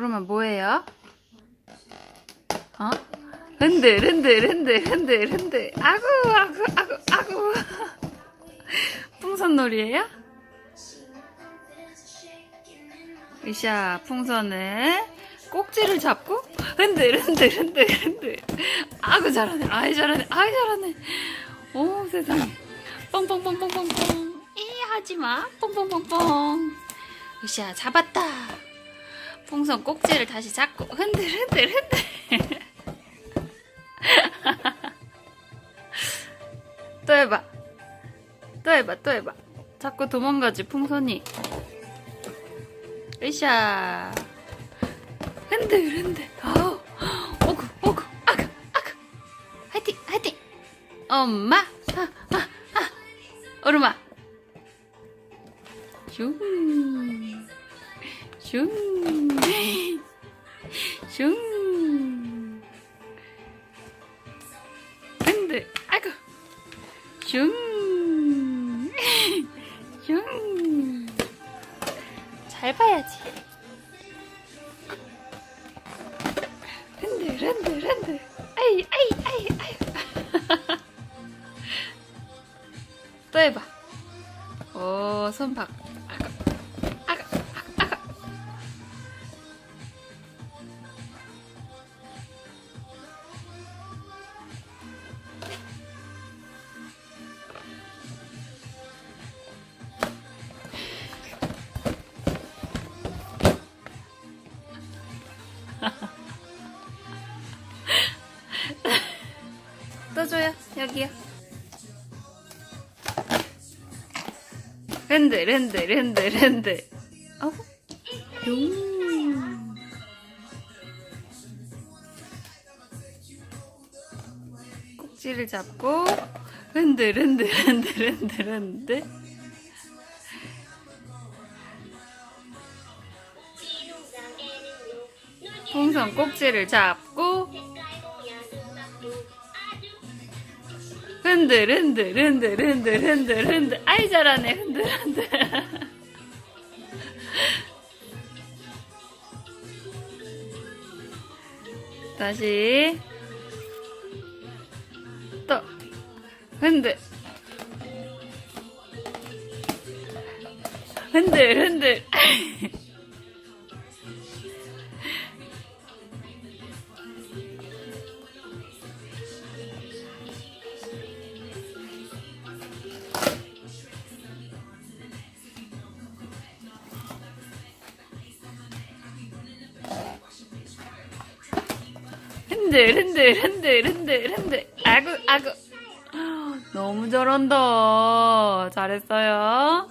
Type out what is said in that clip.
뭐예요? 어? 흔들 흔들 흔들 흔들 흔들. 아구 아구 아구 아구. 풍선놀이에요? 으쌰 풍선을 꼭지를 잡고 흔들 흔들 흔들 흔들. 아구 잘하네. 아이 잘하네. 아이 잘하네. 오 세상에. 뻥뻥뻥뻥뻥뻥. 이 하지마. 뻥뻥뻥뻥. 으쌰 잡았다 풍선 꼭지를 다시 잡고 흔들 흔들 흔들. 또 해봐. 또 해봐 또 해봐. 자꾸 도망가지 풍선이. 으쌰. 흔들 흔들. 어 오구 오구 아그 아그. 화이팅 화이팅. 엄마. 아, 아, 아. 오르마. 슝 슝, 슝, 흔들, 아이고, 슝, 슝. 잘 봐야지. 흔들, 흔들, 흔들. 아이, 아이, 아이, 아이. 또 해봐. 오, 손박. 아 떠줘요 여기요. 랜드, 랜드, 랜드, 랜드. 어? 용. 꼭지를 잡고 랜드, 랜드, 랜드, 랜드, 랜드. 풍선 꼭지를 잡고 흔들 흔들 흔들 흔들 흔들 흔들. 아이 잘하네. 흔들 흔들. 다시. 또. 흔들. 흔들 흔들 흔들 흔들 흔들 흔들 흔들. 아구 아구. 너무 잘한다. 잘했어요